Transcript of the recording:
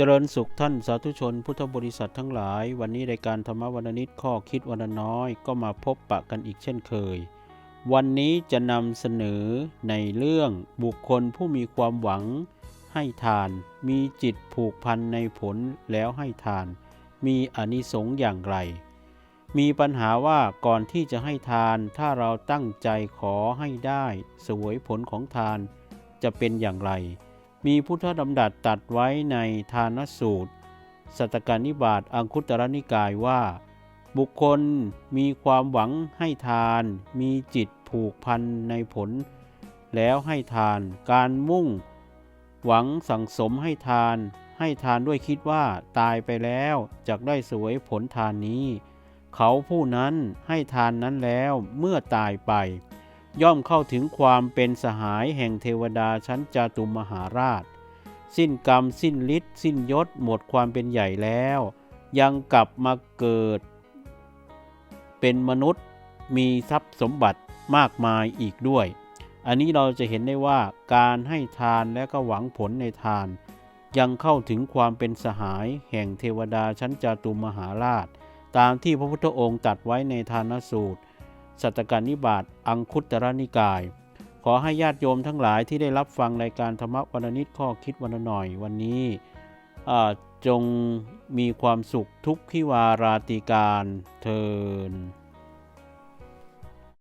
เจริญสุขท่านสาธุชนพุทธบริษัททั้งหลาย วันนี้รายการธรรมวันนิดข้อคิดวันน้อยก็มาพบปะกันอีกเช่นเคย วันนี้จะนำเสนอในเรื่องบุคคลผู้มีความหวังให้ทาน มีจิตผูกพันในผลแล้วให้ทาน มีอนิสงส์อย่างไร มีปัญหาว่าก่อนที่จะให้ทานถ้าเราตั้งใจขอให้ได้ สวยผลของทานจะเป็นอย่างไร มีพุทธดำดัดตัดไว้ในทานสูตร สัตตการนิบาตอังคุตรนิกายว่า บุคคลมีความหวังให้ทาน มีจิตผูกพันในผล แล้วให้ทานการมุ่ง หวังสั่งสมให้ทาน ให้ทานด้วยคิดว่าตายไปแล้วจะได้สวยผลทานนี้ เขาผู้นั้นให้ทานนั้นแล้วเมื่อตายไป ย่อมเข้าถึงความเป็นสหายแห่งเทวดาชั้นจาตุมหาราช สิ้นกรรมสิ้นฤทธิ์สิ้นยศหมดความเป็นใหญ่แล้ว ยังกลับมาเกิด เป็นมนุษย์มีทรัพย์สมบัติมากมายอีกด้วย อันนี้เราจะเห็นได้ว่าการให้ทานและก็หวังผลในทาน ยังเข้าถึงความเป็นสหายแห่งเทวดาชั้นจาตุมหาราช ตามที่พระพุทธองค์ตรัดไว้ในทานสูตร สัตการนิบาตอังคุตรนิกาย ขอให้ญาติโยมทั้งหลายที่ได้รับฟังรายการธรรมวันนิดข้อคิดวันหน่อยวันนี้จงมีความสุขทุกขิวาราติการเทิน